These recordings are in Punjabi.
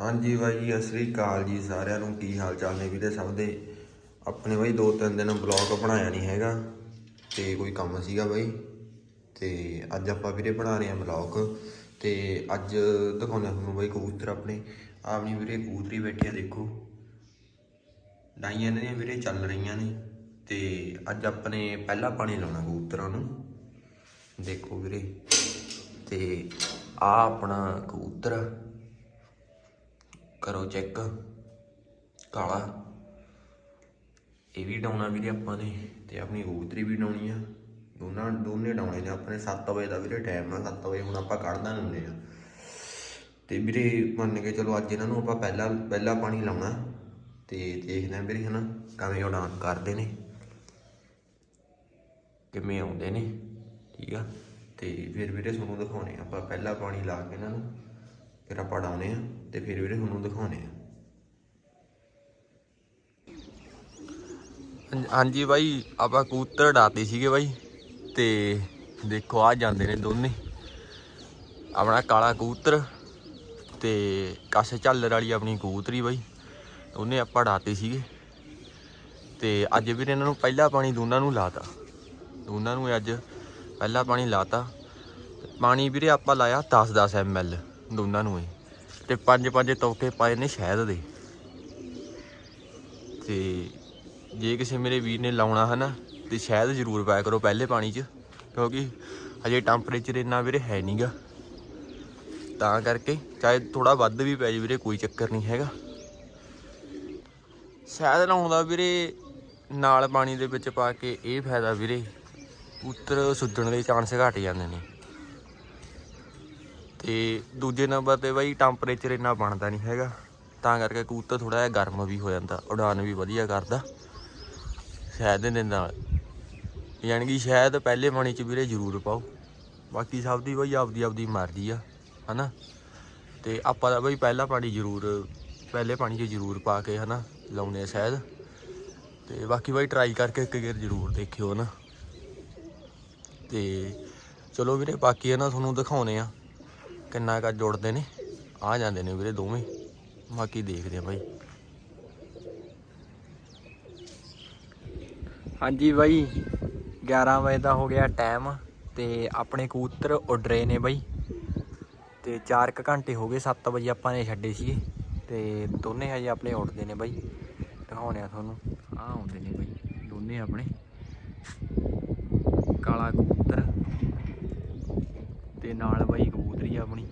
ਹਾਂਜੀ ਬਾਈ ਜੀ, ਸਤਿ ਸ੍ਰੀ ਅਕਾਲ ਜੀ ਸਾਰਿਆਂ ਨੂੰ। ਕੀ ਹਾਲ ਚਾਲ ਨੇ ਵੀਰੇ ਸਭ ਦੇ? ਆਪਣੇ ਬਾਈ ਦੋ ਤਿੰਨ ਦਿਨ ਬਲੌਗ ਬਣਾਇਆ ਨਹੀਂ ਹੈਗਾ ਤੇ ਕੋਈ ਕੰਮ ਸੀਗਾ ਬਾਈ। ਤੇ ਅੱਜ ਆਪਾਂ ਵੀਰੇ ਬਣਾ ਰਹੇ ਹਾਂ ਬਲੌਗ ਤੇ ਅੱਜ ਦਿਖਾਉਂਦੇ ਹਾਂ ਤੁਹਾਨੂੰ ਬਾਈ ਕਬੂਤਰ ਆਪਣੇ। ਆਪਣੀ ਵੀਰੇ ਕਬੂਤਰੀ ਬੈਠੀ ਆ ਦੇਖੋ। ਡਾਈਆਂ ਨੇ ਵੀਰੇ ਚੱਲ ਰਹੀਆਂ ਨੇ ਤੇ ਅੱਜ ਆਪਣੇ ਪਹਿਲਾ ਪਾਣੀ ਲਾਉਣਾ ਕਬੂਤਰਾਂ ਨੂੰ। ਦੇਖੋ ਵੀਰੇ। ਤੇ ਆ ਆਪਣਾ ਕਬੂਤਰ ਕਰੋ ਚੈੱਕ ਕਾਲਾ। ਇਹ ਵੀ ਡਾਉਣਾ ਵੀਰੇ ਆਪਾਂ ਨੇ, ਤੇ ਆਪਣੀ ਕਬੂਤਰੀ ਵੀ ਡਾਉਣੀ ਆ। ਦੋਨਾਂ ਦੋਨੇ ਡਾਉਣੇ ਨੇ ਆਪਣੇ 7 ਵਜੇ ਦਾ ਵੀਰੇ ਟਾਈਮ ਆ 7 ਵਜੇ ਹੁਣ ਆਪਾਂ ਕੱਢਦਾ ਹੁੰਦੇ ਆ ਤੇ ਵੀਰੇ ਮੰਨ ਕੇ ਚਲੋ ਅੱਜ ਇਹਨਾਂ ਨੂੰ ਆਪਾਂ ਪਹਿਲਾਂ ਪਹਿਲਾਂ ਪਾਣੀ ਲਾਉਣਾ। ਤੇ ਦੇਖਦੇ ਆ ਵੀਰੇ ਹਨਾ, ਕਿਵੇਂ ਉਡਾਨ ਕਰਦੇ ਨੇ। ਕਿਵੇਂ ਆਉਂਦੇ ਨੇ, ਠੀਕ ਆ। ਤੇ ਫਿਰ ਵੀਰੇ ਤੁਹਾਨੂੰ ਦਿਖਾਉਣੇ ਆਪਾਂ ਪਹਿਲਾਂ ਪਾਣੀ ਲਾ ਕੇ ਇਹਨਾਂ ਨੂੰ। ਫਿਰ ਆਪਾਂ ਡਾਉਣੇ ਆ ਤੇ ਫਿਰ ਵੀਰੇ ਤੁਹਾਨੂੰ ਦਿਖਾਉਣੇ ਆ। ਹਾਂਜੀ ਬਾਈ, ਆਪਾਂ ਕਬੂਤਰ ਡਾਤੇ ਸੀਗੇ ਬਾਈ ਤੇ ਦੇਖੋ ਆ ਜਾਂਦੇ ਨੇ ਦੋਨੇ। ਆਪਣਾ ਕਾਲਾ ਕਬੂਤਰ ਤੇ ਕਸ ਝੱਲਰ ਵਾਲੀ ਆਪਣੀ ਕਬੂਤਰੀ ਬਾਈ, ਉਹਨੇ ਆਪਾਂ ਡਾਤੇ ਸੀਗੇ। ਤੇ ਅੱਜ ਵੀਰੇ ਇਹਨਾਂ ਨੂੰ ਪਹਿਲਾ ਪਾਣੀ ਦੋਨਾਂ ਨੂੰ ਲਾਤਾ। ਦੋਨਾਂ ਨੂੰ ਅੱਜ ਪਹਿਲਾ ਪਾਣੀ ਲਾਤਾ। ਪਾਣੀ ਵੀਰੇ ਆਪਾਂ ਲਾਇਆ 10-10 ml ਦੋਨਾਂ ਨੂੰ ਹੀ ਤੇ ਪੰਜ ਪੰਜ ਤੌਕੇ ਪਾਏ ਨੇ ਸ਼ਹਿਦ ਦੇ। ਤੇ ਜੇ ਕਿਸੇ ਮੇਰੇ ਵੀਰ ਨੇ ਲਾਉਣਾ ਹੈ ਨਾ ਤੇ ਸ਼ਹਿਦ ਜ਼ਰੂਰ ਪਾਇਆ ਕਰੋ ਪਹਿਲੇ ਪਾਣੀ 'ਚ, ਕਿਉਂਕਿ ਹਜੇ ਟੈਂਪਰੇਚਰ ਇੰਨਾ ਵੀਰੇ ਹੈ ਨਹੀਂਗਾ ਤਾਂ ਕਰਕੇ ਚਾਹੇ ਥੋੜਾ ਵੱਧ ਵੀ ਪੈ ਜੇ ਵੀਰੇ, ਕੋਈ ਚੱਕਰ ਨਹੀਂ ਹੈਗਾ। ਸ਼ਹਿਦ ਲਾਉਣ ਦਾ ਵੀਰੇ, ਨਾਲ ਪਾਣੀ ਦੇ ਵਿੱਚ ਪਾ ਕੇ ਇਹ ਫਾਇਦਾ ਵੀਰੇ, ਉੱਤਰ ਸੁੱਜਣ ਦੇ ਚਾਂਸ ਘਟ ਜਾਂਦੇ ਨੇ। ਤੇ ਦੂਜੇ ਨੰਬਰ ਤੇ ਬਾਈ ਟੈਂਪਰੇਚਰ ਇੰਨਾ ਬਣਦਾ ਨਹੀਂ ਹੈਗਾ। ਤਾਂ ਕਰਕੇ ਕਬੂਤਰ ਥੋੜਾ ਜਿਹਾ ਗਰਮ ਵੀ ਹੋ ਜਾਂਦਾ, ਉਡਾਨ ਵੀ ਵਧੀਆ ਕਰਦਾ। ਸ਼ਾਇਦ ਦੇ ਨਾਲ, ਯਾਨੀ ਕਿ ਸ਼ਾਇਦ ਪਹਿਲੇ ਪਾਣੀ ਚ ਵੀਰੇ ਜ਼ਰੂਰ ਪਾਓ। ਬਾਕੀ ਸਭ ਦੀ ਬਾਈ ਆਪਦੀ ਆਪਦੀ ਮਰਜ਼ੀ ਆ, ਹਨਾ? ਤੇ ਆਪਾਂ ਦਾ ਬਾਈ ਪਹਿਲਾ ਪਾਣੀ ਜ਼ਰੂਰ, ਪਹਿਲੇ ਪਾਣੀ 'ਚ ਜ਼ਰੂਰ ਪਾ ਕੇ, ਹਨਾ ਲਾਉਨੇ ਆ ਸ਼ਾਇਦ। ਤੇ ਬਾਕੀ ਬਾਈ ਟਰਾਈ ਕਰਕੇ ਇੱਕ ਗੇਰ ਜ਼ਰੂਰ ਦੇਖਿਓ ਨਾ ਤੇ ਚਲੋ ਵੀਰੇ ਬਾਕੀ ਹੈ ਨਾ ਤੁਹਾਨੂੰ ਦਿਖਾਉਨੇ ਆ। ਕਿੰਨਾ ਕਾ ਜੁੜਦੇ ਨੇ? ਆ ਜਾਂਦੇ ਨੇ ਵੀਰੇ ਦੋਵੇਂ। ਬਾਕੀ ਦੇਖਦੇ ਆ ਬਾਈ। ਹਾਂਜੀ ਬਾਈ 11 ਵਜੇ ਦਾ ਹੋ ਗਿਆ ਟਾਈਮ ਤੇ ਆਪਣੇ ਕਬੂਤਰ ਉੱਡ ਰਹੇ ਨੇ ਬਾਈ। ਤੇ 4 ਕ ਘੰਟੇ ਹੋ ਗਏ 7 ਵਜੇ ਆਪਾਂ ਨੇ ਛੱਡੇ ਸੀਗੇ। ਤੇ ਦੋਨੇ ਹਜੇ ਆਪਣੇ ਉੱਡਦੇ ਨੇ ਬਾਈ। ਦਿਖਾਉਣੇ ਆ ਤੁਹਾਨੂੰ। ਆ ਆਉਂਦੇ ਨੇ ਬਾਈ, ਦੋਨੇ ਆਪਣੇ। ਕਾਲਾ ਕਬੂਤਰ। ਤੇ ਨਾਲ ਬਾਈ ਕਬੂਤਰੀ ਆਪਣੀ।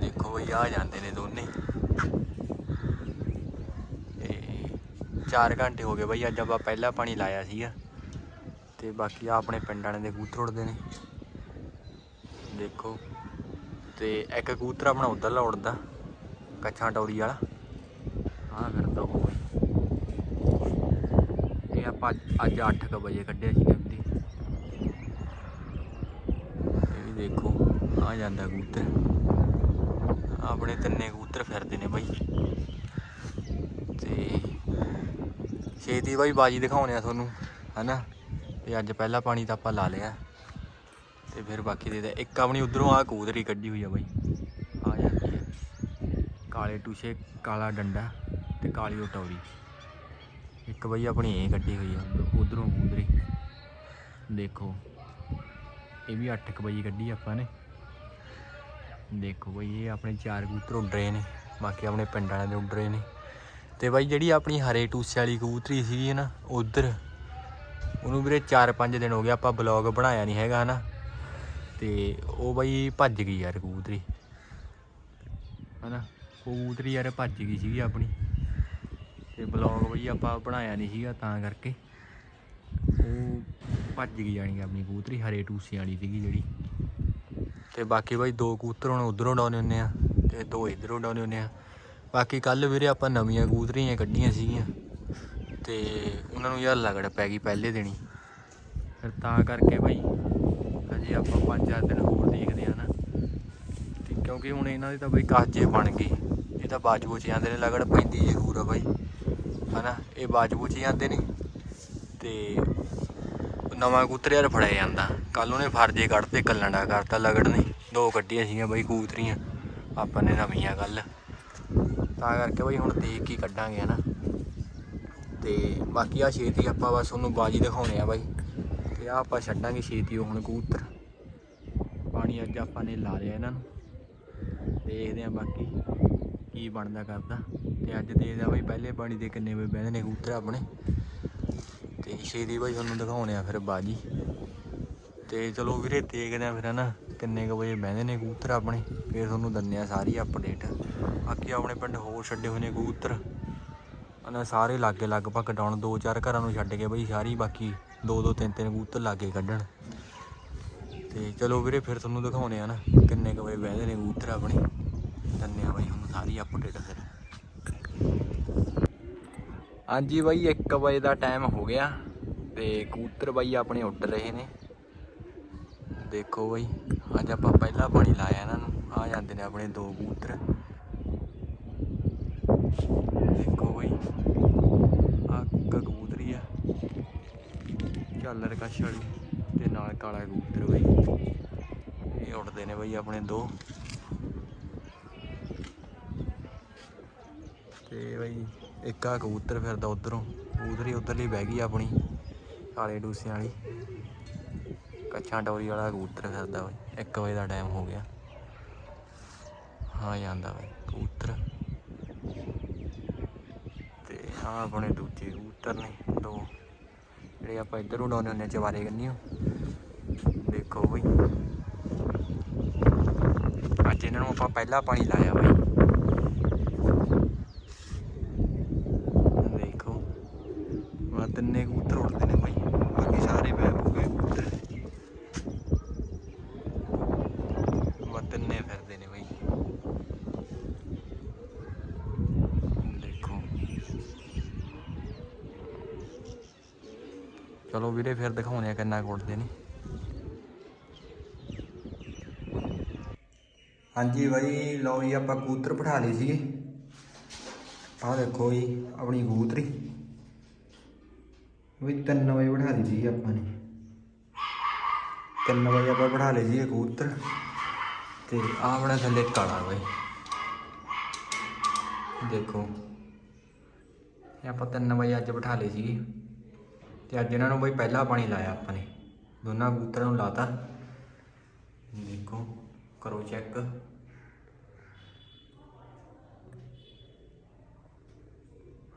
ਦੇਖੋ ਬਈ, ਆ ਜਾਂਦੇ ਨੇ ਦੋਨੇ। ਤੇ 4 ਘੰਟੇ ਹੋ ਗਏ ਬਾਈ, ਅੱਜ ਆਪਾਂ ਪਹਿਲਾ ਪਾਣੀ ਲਾਇਆ ਸੀਗਾ। ਤੇ ਬਾਕੀ ਆ ਆਪਣੇ ਪਿੰਡ ਵਾਲੇ ਦੇ ਕਬੂਤਰ ਉੜਦੇ ਨੇ। ਦੇਖੋ, ਤੇ ਇੱਕ ਕਬੂਤਰ ਆਪਣਾ ਉਧਰਲਾ ਉੜਦਾ ਕੱਛਾਂ ਟੌਰੀ ਵਾਲਾ। ਆ ਫਿਰਦਾ ਉਹ। ਇਹ ਆਪਾਂ ਅੱਜ- ਅੱਜ 8:00 ਵਜੇ ਕੱਢਿਆ ਸੀਗਾ ਵੀਰੇ ਇਹ ਵੀ ਦੇਖੋ ਆ ਜਾਂਦਾ ਕਬੂਤਰ। ਆਪਣੇ ਤਿੰਨੇ ਕਬੂਤਰ ਫਿਰਦੇ ਨੇ ਬਾਈ। ਤੇ ਛੇਤੀ ਬਾਈ ਬਾਜੀ ਦਿਖਾਉਣੇ ਆ ਤੁਹਾਨੂੰ, ਹਨਾ? ਤੇ ਅੱਜ ਪਹਿਲਾ ਪਾਣੀ ਤਾਂ ਆਪਾਂ ਲਾ ਲਿਆ। ਤੇ ਫਿਰ ਬਾਕੀ ਦੇ ਇੱਕ ਆਪਣੀ ਉਧਰੋਂ ਆ ਕਬੂਤਰੀ ਕੱਢੀ ਹੋਈ ਆ ਬਾਈ। ਆ ਜਾਂਦੀ ਹੈ ਕਾਲੇ ਟੂਸ਼ੇ, ਕਾਲਾ ਡੰਡਾ ਤੇ ਕਾਲੀ ਉਟੌਰੀ। ਇੱਕ ਬਈ ਆਪਣੀ ਇਹ ਕੱਢੀ ਹੋਈ ਆ, ਉਧਰੋਂ ਕਬੂਤਰੀ ਦੇਖੋ, ਇਹ ਵੀ 8 ਵਜੇ ਕੱਢੀ ਆਪਾਂ ਨੇ। ਦੇਖੋ ਬਈ, ਇਹ ਆਪਣੇ ਚਾਰ ਕਬੂਤਰ ਉੱਡ ਰਹੇ ਨੇ। ਬਾਕੀ ਆਪਣੇ ਪਿੰਡ ਵਾਲਿਆਂ ਦੇ ਉੱਡ ਰਹੇ ਨੇ। ਤੇ ਬਾਈ, ਜਿਹੜੀ ਆਪਣੀ ਹਰੇ ਟੂਸੇ ਵਾਲੀ ਕਬੂਤਰੀ ਸੀਗੀ ਨਾ, ਉਧਰ, ਉਹਨੂੰ ਵੀਰੇ 4-5 ਦਿਨ ਹੋ ਗਏ ਆਪਾਂ ਬਲੌਗ ਬਣਾਇਆ ਨਹੀਂ ਹੈਗਾ, ਹਨਾ। ਤੇ ਉਹ ਬਾਈ ਭੱਜ ਗਈ ਯਾਰ ਕਬੂਤਰੀ। ਹਨਾ ਉਹ ਕਬੂਤਰੀ ਯਾਰ ਭੱਜ ਗਈ ਸੀਗੀ ਆਪਣੀ। ਤੇ ਬਲੌਗ ਬਈ ਆਪਾਂ ਬਣਾਇਆ ਨਹੀਂ ਸੀਗਾ ਤਾਂ ਕਰਕੇ। ਉਹ ਭੱਜ ਗਈ ਜਾਣੀ ਆਪਣੀ ਕਬੂਤਰੀ, ਹਰੇ ਟੂਸੇ ਵਾਲੀ ਸੀਗੀ ਜਿਹੜੀ। ਤੇ ਬਾਕੀ ਬਾਈ ਦੋ ਕਬੂਤਰ ਹੁਣ ਉਧਰੋਂ ਡਾਉਨੇ ਹੁੰਨੇ ਆ ਤੇ ਦੋ ਇਧਰੋਂ ਡਾਉਨੇ ਹੁੰਨੇ ਆ। ਬਾਕੀ ਕੱਲ ਵੀਰੇ ਆਪਾਂ ਨਵੀਆਂ ਕਬੂਤਰੀਆਂ ਕੱਢੀਆਂ ਸੀਗੀਆਂ ਤੇ ਉਹਨਾਂ ਨੂੰ ਯਾਰ ਲਗੜ ਪੈ ਗਈ ਪਹਿਲੇ ਦਿਨ ਹੀ। ਫਿਰ ਤਾਂ ਕਰਕੇ ਬਾਈ ਹਜੇ ਆਪਾਂ ਪੰਜ ਚਾਰ ਦਿਨ ਹੋਰ ਦੇਖਦੇ ਆ ਨਾ। ਤੇ ਕਿਉਂਕਿ ਹੁਣ ਇਹਨਾਂ ਦੇ ਤਾਂ ਬਾਈ ਕਾਜੇ ਬਣ ਗਏ ਇਹ ਤਾਂ ਬਾਜੂ ਚ ਜਾਂਦੇ ਨੇ, ਲਗੜ ਪੈਂਦੀ ਜ਼ਰੂਰ ਆ ਬਾਈ। ਹਨਾ, ਇਹ ਬਾਜੂ ਚ ਜਾਂਦੇ ਨੇ। ਤੇ ਨਵਾਂ ਕਬੂਤਰ ਯਾਰ ਫੜਿਆ ਜਾਂਦਾ। ਕੱਲ ਉਹਨੇ ਫਰਜੇ ਕੱਢਤੇ ਕੱਲਣ ਕਰਤਾ ਲਗੜ ਨੇ ਦੋ ਕੱਢੀਆਂ ਸੀਗੀਆਂ ਬਈ ਕੂਤਰੀਆਂ। ਆਪਾਂ ਨੇ ਨਵੀਆਂ ਕੱਲ ਤਾਂ ਕਰਕੇ ਬਈ ਹੁਣ ਦੇਖ ਕੇ ਹੀ ਕੱਢਾਂਗੇ, ਹਨਾ। ਤੇ ਬਾਕੀ ਆ ਛੇਤੀ ਆਪਾਂ ਬਸ ਉਹਨੂੰ ਬਾਜੀ ਦਿਖਾਉਣੇ ਆ ਬਾਈ। ਤੇ ਆ ਆਪਾਂ ਛੱਡਾਂਗੇ ਛੇਤੀ ਉਹ ਹੁਣ ਕਬੂਤਰ ਪਾਣੀ ਅੱਜ ਆਪਾਂ ਨੇ ਲਾ ਲਿਆ ਇਹਨਾਂ ਨੂੰ। ਦੇਖਦੇ ਆ ਬਾਕੀ ਕੀ ਬਣਦਾ ਕਰਦਾ। ਤੇ ਅੱਜ ਦੇਖਦੇ ਆ ਬਈ ਪਹਿਲੇ ਪਾਣੀ ਦੇ ਕਿੰਨੇ ਵਜੇ ਬਹਿੰਦੇ ਨੇ ਕਬੂਤਰ ਆਪਣੇ। ਤੇ ਛੇਤੀ ਬਾਈ ਤੁਹਾਨੂੰ ਦਿਖਾਉਣੇ ਆ ਫਿਰ ਬਾਜੀ। ਤੇ ਚਲੋ ਵੀਰੇ ਦੇਖਦੇ ਆ ਫਿਰ ਹਨਾ, ਕਿੰਨੇ ਕੁ ਵਜੇ ਬਹਿੰਦੇ ਨੇ ਕਬੂਤਰ ਆਪਣੇ। ਫਿਰ ਤੁਹਾਨੂੰ ਦਿੰਦੇ ਆ ਸਾਰੀ ਅਪਡੇਟ ਬਾਕੀ ਆਪਣੇ ਪਿੰਡ ਹੋਰ ਛੱਡੇ ਹੋਏ ਨੇ ਕਬੂਤਰ। ਉਹਨਾਂ ਸਾਰੇ ਲਾਗੇ ਲਗਭਗ ਡਾਉਣ, ਦੋ ਚਾਰ ਘਰਾਂ ਨੂੰ ਛੱਡ ਕੇ ਬਈ ਸਾਰੀ, ਬਾਕੀ ਦੋ ਦੋ ਤਿੰਨ ਤਿੰਨ ਕਬੂਤਰ ਲਾਗੇ ਕੱਢਣ। ਤੇ ਚਲੋ ਵੀਰੇ ਫਿਰ ਤੁਹਾਨੂੰ ਦਿਖਾਉਣੇ ਆ ਨਾ, ਕਿੰਨੇ ਕੁ ਵਜੇ ਬਹਿੰਦੇ ਨੇ ਕਬੂਤਰ ਆਪਣੇ। ਦਿੰਦੇ ਆ ਬਾਈ ਹੁਣ ਸਾਰੀ ਅਪਡੇਟ ਫਿਰ। ਹਾਂਜੀ ਬਾਈ 1 ਵਜੇ ਦਾ ਟਾਈਮ ਹੋ ਗਿਆ ਤੇ ਕਬੂਤਰ ਬਾਈ ਆਪਣੇ ਉੱਡ ਰਹੇ ਨੇ। ਦੇਖੋ ਬਾਈ, ਅੱਜ ਆਪਾਂ ਪਹਿਲਾ ਪਾਣੀ ਲਾਇਆ ਇਹਨਾਂ ਨੂੰ, ਆ ਜਾਂਦੇ ਨੇ ਆਪਣੇ ਦੋ ਕਬੂਤਰ। ਦੇਖੋ ਬਾਈ ਆ ਕਬੂਤਰੀ ਆ, ਝਾਲਰ ਕਸ਼ ਵਾਲੀ ਤੇ ਨਾਲ ਕਾਲਾ ਕਬੂਤਰ ਬਾਈ। ਇਹ ਉੱਡਦੇ ਨੇ ਬਾਈ ਆਪਣੇ ਦੋ। ਤੇ ਬਾਈ ਇੱਕ ਆ ਕਬੂਤਰ ਫਿਰਦਾ ਉਧਰੋਂ, ਕਬੂਤਰੀ ਉਧਰਲੀ ਬਹਿ ਗਈ ਆਪਣੀ ਕਾਲੇ ਡੂਸਿਆਂ ਵਾਲੀ। ਕੱਛਾਂ ਡੋਰੀ ਵਾਲਾ ਕਬੂਤਰ ਫਿਰਦਾ ਬਾਈ 1 ਵਜੇ ਦਾ ਟਾਈਮ ਹੋ ਗਿਆ। ਹਾਂ, ਜਾਂਦਾ ਬਾਈ ਕਬੂਤਰ। ਤੇ ਆ ਆਪਣੇ ਦੂਜੇ ਕਬੂਤਰ ਨੇ, ਦੋ। ਜਿਹੜੇ ਆਪਾਂ ਇੱਧਰ ਉਡਾਉਂਦੇ ਹੁੰਦੇ ਆ, ਚਵਾਰੇ ਕੰਨੀ ਦੇਖੋ ਬਈ। ਅੱਜ ਇਹਨਾਂ ਨੂੰ ਆਪਾਂ ਪਹਿਲਾ ਪਾਣੀ ਲਾਇਆ ਬਾਈ ਦੇਖੋ ਵਾ ਤਿੰਨੇ ਕਬੂਤਰ ਉੱਡਦੇ ਨੇ ਬਾਈ ਬਾਕੀ ਸਾਰੇ ਬੈ ਹੋ ਗਏ ਕਬੂਤਰ ਵਾ ਤਿੰਨੇ ਫਿਰਦੇ ਨੇ ਬਾਈ ਦੇਖੋ ਚਲੋ ਵੀਰੇ ਫਿਰ ਦਿਖਾਉਂਦੇ ਆ ਕਿੰਨਾ ਕੁੱਟਦੇ ਨੇ। ਹਾਂਜੀ ਬਾਈ, ਲਓ ਜੀ ਆਪਾਂ ਕਬੂਤਰ ਬਿਠਾ ਲਏ ਸੀਗੇ। ਆਹ ਦੇਖੋ ਜੀ, ਆਪਣੀ ਕਬੂਤਰੀ। ਵੀ 3 ਵਜੇ ਬਿਠਾ ਲਈ ਸੀ ਆਪਾਂ ਨੇ। 3 ਵਜੇ ਆਪਾਂ ਬਿਠਾ ਲਏ ਸੀ ਕਬੂਤਰ। ਤੇ ਆਹ ਆਪਣਾ ਥੱਲੇ ਕਾਲਾ ਬਾਈ। ਦੇਖੋ। ਇਹ ਆਪਾਂ 3 ਵਜੇ ਅੱਜ ਬਿਠਾ ਲਈ ਸੀਗੇ। ਤੇ ਅੱਜ ਇਹਨਾਂ ਨੂੰ ਬਈ ਪਹਿਲਾ ਪਾਣੀ ਲਾਇਆ ਆਪਾਂ ਨੇ। ਦੋਨਾਂ ਕਬੂਤਰਾਂ ਨੂੰ ਲਾਤਾ। ਦੇਖੋ, ਕਰੋ ਚੈੱਕ।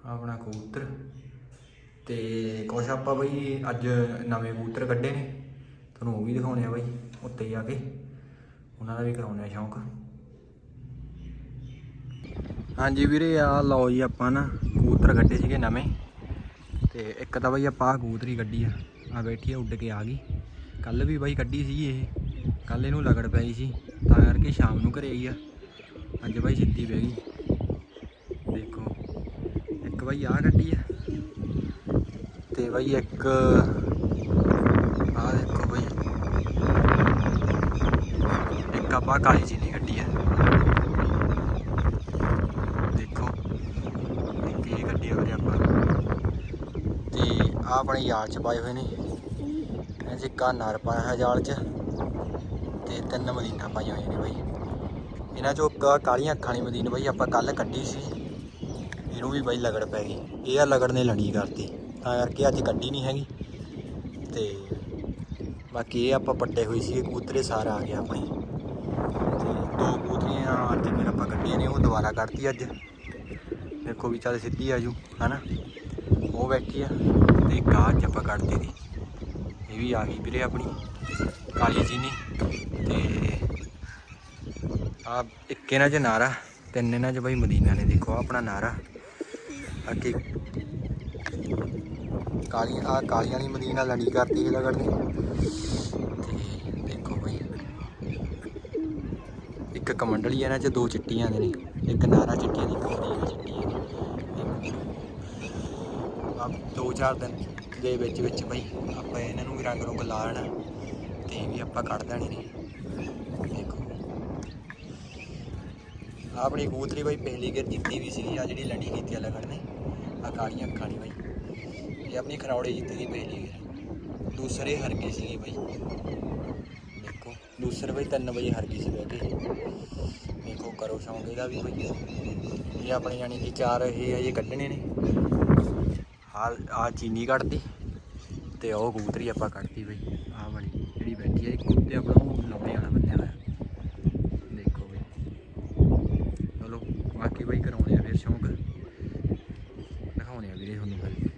ਆਪਣਾ ਕਬੂਤਰ। ਤੇ ਕੁਛ ਆਪਾਂ ਬਈ ਅੱਜ ਨਵੇਂ ਕਬੂਤਰ ਕੱਢੇ ਨੇ। ਤੁਹਾਨੂੰ ਉਹ ਵੀ ਦਿਖਾਉਣੇ ਆ ਬਈ, ਉੱਤੇ ਜਾ ਕੇ। ਉਹਨਾਂ ਦਾ ਵੀ ਕਰਾਉਣੇ ਆ ਸ਼ੌਂਕ। ਹਾਂਜੀ ਵੀਰੇ ਆ ਲਓ ਜੀ ਆਪਾਂ ਨਾ ਕਬੂਤਰ ਕੱਢੇ ਸੀਗੇ ਨਵੇਂ। ਤੇ ਇੱਕ ਤਾਂ ਬਾਈ ਆਪਾਂ ਆਹ ਕਬੂਤਰੀ ਕੱਢੀ ਆ। ਆ ਬੈਠੀ ਆ, ਉੱਡ ਕੇ ਆ ਗਈ। ਕੱਲ ਵੀ ਬਾਈ ਕੱਢੀ ਸੀ ਇਹ। ਕੱਲ ਇਹਨੂੰ ਲਗੜ ਪਈ ਸੀ। ਤਾਂ ਕਰਕੇ ਸ਼ਾਮ ਨੂੰ ਘਰੇ ਆਈ ਆ। ਅੱਜ ਬਾਈ ਸਿੱਧੀ ਪੈ ਗਈ। ਦੇਖੋ, ਇੱਕ ਬਾਈ ਆ ਕੱਢੀ ਆ। ਤੇ ਬਾਈ ਇੱਕ ਆ ਦੇਖੋ ਬਾਈ। ਇੱਕ ਆਪਾਂ ਕਾਲੀ ਜੀ ਨੇ ਕੱਢੀ ਆ ਦੇਖੋ ਇੱਕ ਇਹ ਕੱਢੀ ਆ ਵੀਰੇ ਆਪਾਂ ਤੇ ਆ ਆਪਣੇ ਯਾਰ ਚ ਪਾਏ ਹੋਏ ਨੇ। ਇਹ ਚ ਇੱਕ ਨਰ ਪਾਇਆ ਹੋਇਆ ਜਾਲ ਚ ਤੇ ਤਿੰਨ ਮਦੀਨਾ ਪਾਈਆਂ ਹੋਈਆਂ ਨੇ ਬਾਈ। ਇਹਨਾਂ ਚੋਂ ਇੱਕ ਆਹ ਕਾਲੀਆਂ ਅੱਖਾਂ ਵਾਲੀ ਮਦੀਨ ਬਾਈ, ਆਪਾਂ ਕੱਲ ਕੱਢੀ ਸੀ। ਇਹਨੂੰ ਵੀ ਬਾਈ ਲਗੜ ਪੈ ਗਈ। ਇਹ ਆ ਲਗੜ ਨੇ ਲਣੀ ਕਰਤੀ। ਤਾਂ ਕਰਕੇ ਅੱਜ ਕੱਢੀ ਨਹੀਂ ਹੈਗੀ। ਤੇ ਬਾਕੀ ਇਹ ਆਪਾਂ ਪੱਟੇ ਹੋਈ ਸੀ ਕਬੂਤਰੇ ਸਾਰਾ ਆ ਗਿਆ ਆਪਣੇ। ਤੇ ਦੋ ਕਬੂਤਰੀਆਂ ਅੱਜ ਫਿਰ ਆਪਾਂ ਕੱਢੀਆਂ ਨੇ, ਉਹ ਦੁਬਾਰਾ ਕੱਢਤੀ ਅੱਜ। ਦੇਖੋ ਵੀ ਚੱਲ ਸਿੱਧੀ ਆ ਜੂ, ਹਨਾ? ਉਹ ਬੈਠੀ ਆ ਤੇ ਇੱਕ ਆਹ ਅੱਜ ਆਪਾਂ ਕੱਢਤੀ ਦੀ ਇਹ ਵੀ ਆ ਗਈ ਵੀਰੇ ਆਪਣੀ, ਕਾਲੀ ਜੀ ਤੇ ਆ ਇੱਕ ਇਹਨਾਂ ਚ ਨਾਰਾ, ਤਿੰਨ ਇਹਨਾਂ ਚ ਬਾਈ ਮਦੀਨਾ ਨੇ। ਦੇਖੋ ਆਹ ਆਪਣਾ ਨਾਰਾ। ਅੱਗੇ ਕਾਲੀਆਂ ਆ ਕਾਲੀਆਂ ਦੀ ਮਦੀਨਾ ਲੜੀ ਕਰਦੀ ਹੈ ਲਗੜ ਨੇ ਤੇ ਦੇਖੋ ਬਈ। ਇੱਕ ਕਮੰਡਲੀ ਇਹਨਾਂ ਚ ਦੋ ਚਿੱਟੀਆਂ ਦੇ ਨੇ। ਇੱਕ ਨਾਰਾ ਚਿੱਟੀਆਂ ਦੀ ਇੱਕ 2-4 ਦਿਨ ਦੇ ਵਿੱਚ ਵਿੱਚ ਬਈ ਆਪਾਂ ਇਹਨਾਂ ਨੂੰ ਵੀ ਰੰਗ ਰੁੰਗ ਲਾ ਲੈਣਾ ਤੇ ਵੀ ਆਪਾਂ ਕੱਢ ਦੇਣੇ ਨੇ। ਦੇਖੋ। ਆਪਣੀ ਕੂਤਰੀ ਬਈ ਪਹਿਲੀ ਗੇਰ ਜਿੱਤੀ ਵੀ ਸੀਗੀ ਆ ਜਿਹੜੀ ਲੜੀ ਕੀਤੀ ਆ ਲਗਣ ਨੇ ਆ ਕਾਲੀਆਂ ਅੱਖਾਂ ਦੀ ਬਈ। ਇਹ ਆਪਣੀ ਖਰੌੜੇ ਜਿੱਤੀ ਦੀ ਪਹਿਲੀ ਗੇਰ। ਦੂਸਰੇ ਹਰ ਗਈ ਸੀਗੀ ਬਈ। ਦੇਖੋ, ਦੂਸਰੇ ਬਈ 3 ਵਜੇ ਹਰ ਗਈ ਸੀ ਬਈ ਦੇਖੋ ਕਰੋ ਸ਼ੌਂਕ ਇਹਦਾ ਵੀ ਬਈ। ਇਹ ਆਪਣੇ ਯਾਨੀ ਕਿ ਚਾਰ ਇਹ ਅਜੇ ਕੱਢਣੇ ਨੇ। ਆ ਆ ਚੀਨੀ ਕੱਢਤੀ ਤੇ ਉਹ ਕਬੂਤਰੀ ਆਪਾਂ ਕੱਢਤੀ ਬਈ। ਆਹ ਵਾਲੀ ਜਿਹੜੀ ਬੈਠੀ ਹੈ ਇੱਕ ਉੱਤੇ ਆਪਣਾ ਉਹ ਲੰਬੇ ਵਾਲਾ ਬੰਨਿਆ ਹੋਇਆ। ਦੇਖੋ ਬਈ। ਚਲੋ, ਬਾਕੀ ਬਈ ਕਰਾਉਣੇ ਆ ਫਿਰ ਸ਼ੌਂਕ। ਦਿਖਾਉਣੇ ਆ ਵੀਰੇ ਤੁਹਾਨੂੰ ਫਿਰ।